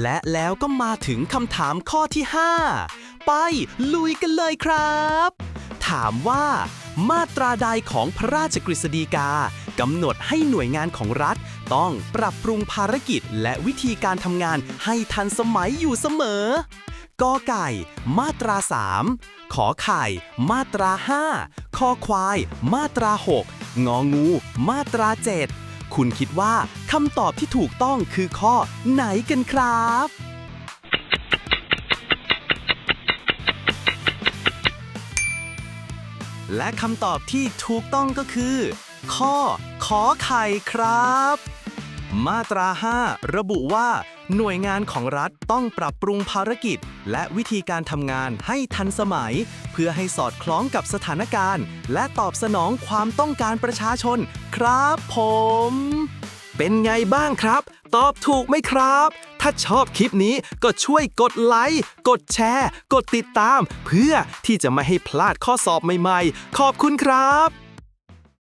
และแล้วก็มาถึงคำถามข้อที่ 5 ไปลุยกันเลยครับ ถามว่า มาตราใดของพระราชกฤษฎีกากำหนดให้หน่วยงานของรัฐ ต้องปรับปรุงภารกิจและวิธีการทำงานให้ทันสมัยอยู่เสมอกอไก่ มาตรา 3 ขอไข่ มาตรา 5 คอควาย มาตรา 6 งองู มาตรา 7 คุณคิดว่าคำตอบที่ถูกต้องคือข้อไหนกันครับ และคำตอบที่ถูกต้องก็คือ ข้อขอไข่ครับ มาตรา 5 ระบุว่า หน่วยงานของรัฐต้องปรับปรุงภารกิจ และวิธีการทำงานให้ทันสมัย เพื่อให้สอดคล้องกับสถานการณ์ และตอบสนองความต้องการประชาชน ครับผม เป็นไงบ้างครับ ตอบถูกไหมครับ ถ้าชอบคลิปนี้ก็ช่วยกดไลค์กดแชร์ กดติดตาม เพื่อที่จะไม่ให้พลาดข้อสอบใหม่ ๆ ขอบคุณครับ